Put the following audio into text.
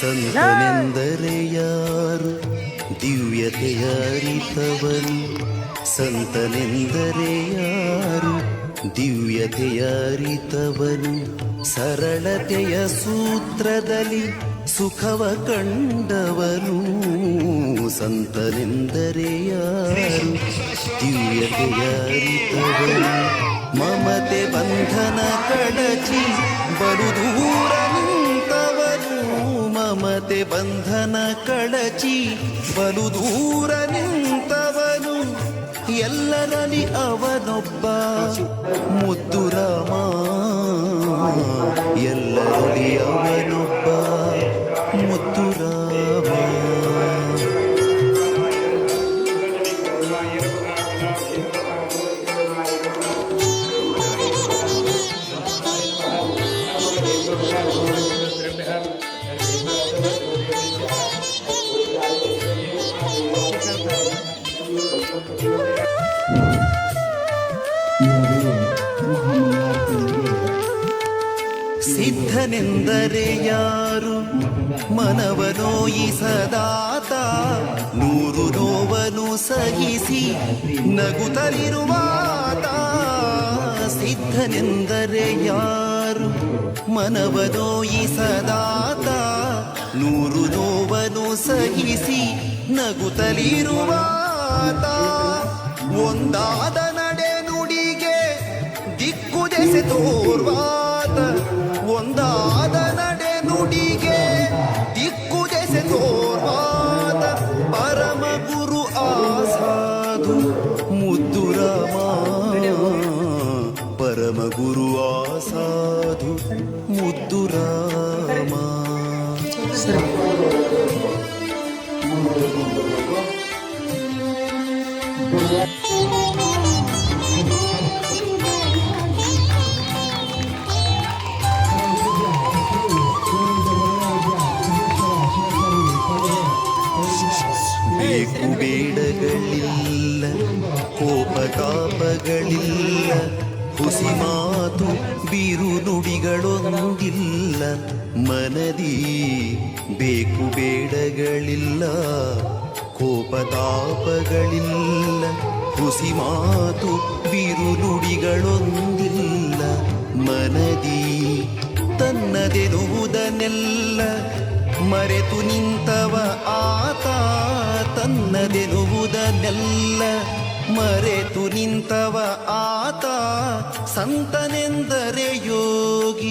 ಸಂತನೆಂದರೆ ಯಾರು? ದಿವ್ಯತೆಯ ಅರಿತವನು. ಸಂತನೆಂದರೆ ಯಾರು? ದಿವ್ಯತೆಯ ಅರಿತವನು. ಸರಳತೆಯ ಸೂತ್ರದಲ್ಲಿ ಸುಖವ ಕಂಡವನು. ಸಂತನೆಂದರೆ ಯಾರು? ದಿವ್ಯತೆಯ ಅರಿತವನು. ಮಮತೆ ಬಂಧನ ಕಡಚಿ ಬಲು ಬಂಧನ ಕಳಚಿ ಬಲು ದೂರ ನಿಂತವನು ಎಲ್ಲರಲ್ಲಿ ಅವನೊಬ್ಬ ಮುದ್ದು ರಾಮ ಎಲ್ಲರಲ್ಲಿ ಅವನೊಬ್ಬ ಮುದ್ದು ರಾಮ ಸಿದ್ಧನೆಂದರೆ ಯಾರು? ಮನವನೋಯಿಸದಾತ ನೂರು ನೋವನು ಸಹಿಸಿ ನಗುತ್ತಲಿರುವಾತ. ಸಿದ್ಧನೆಂದರೆ ಯಾರು? ಮನವನೋಯಿಸದಾತ ನೂರು ನೋವನು ಸಹಿಸಿ ನಗುತ್ತಲಿರುವಾತ. ಒಂದಾದ ನಡೆ ನುಡಿಗೆ ದಿಕ್ಕು ದೆಸೆ ತೋರ್ವಾತ ಒಂದಾದ ನಡೆ ನುಡಿಗೆ ದಿಕ್ಕು ಜೆಸೆ ತೋರ್ವಾದ ಪರಮ ಗುರು ಆಸಾಧು ಮುದ್ದು ರಾಮ ಪರಮ ಗುರು ಆಸಾಧು ಮುದ್ದು ರಾಮ ಬೇಕು ಬೇಡಗಳಿಲ್ಲ ಕೋಪತಾಪಗಳಿಲ್ಲ, ಹುಸಿ ಮಾತು ಬೀರು ನುಡಿಗಳೊಂದಿಲ್ಲ. ಮನದಿ ಬೇಕು ಬೇಡಗಳಿಲ್ಲ, ಕೋಪತಾಪಗಳಿಲ್ಲ, ಹುಸಿ ಮಾತು ಬೀರು ನುಡಿಗಳೊಂದಿಲ್ಲ. ಮನದಿ ತನ್ನದೆನುವುದನ್ನೆಲ್ಲ ಮರೆತು ನಿಂತವ ನನ್ನದೆನುವುದನ್ನೆಲ್ಲ ಮರೆತು ನಿಂತವ ಆತ ಸಂತನೆಂದರೆ ಯೋಗಿ.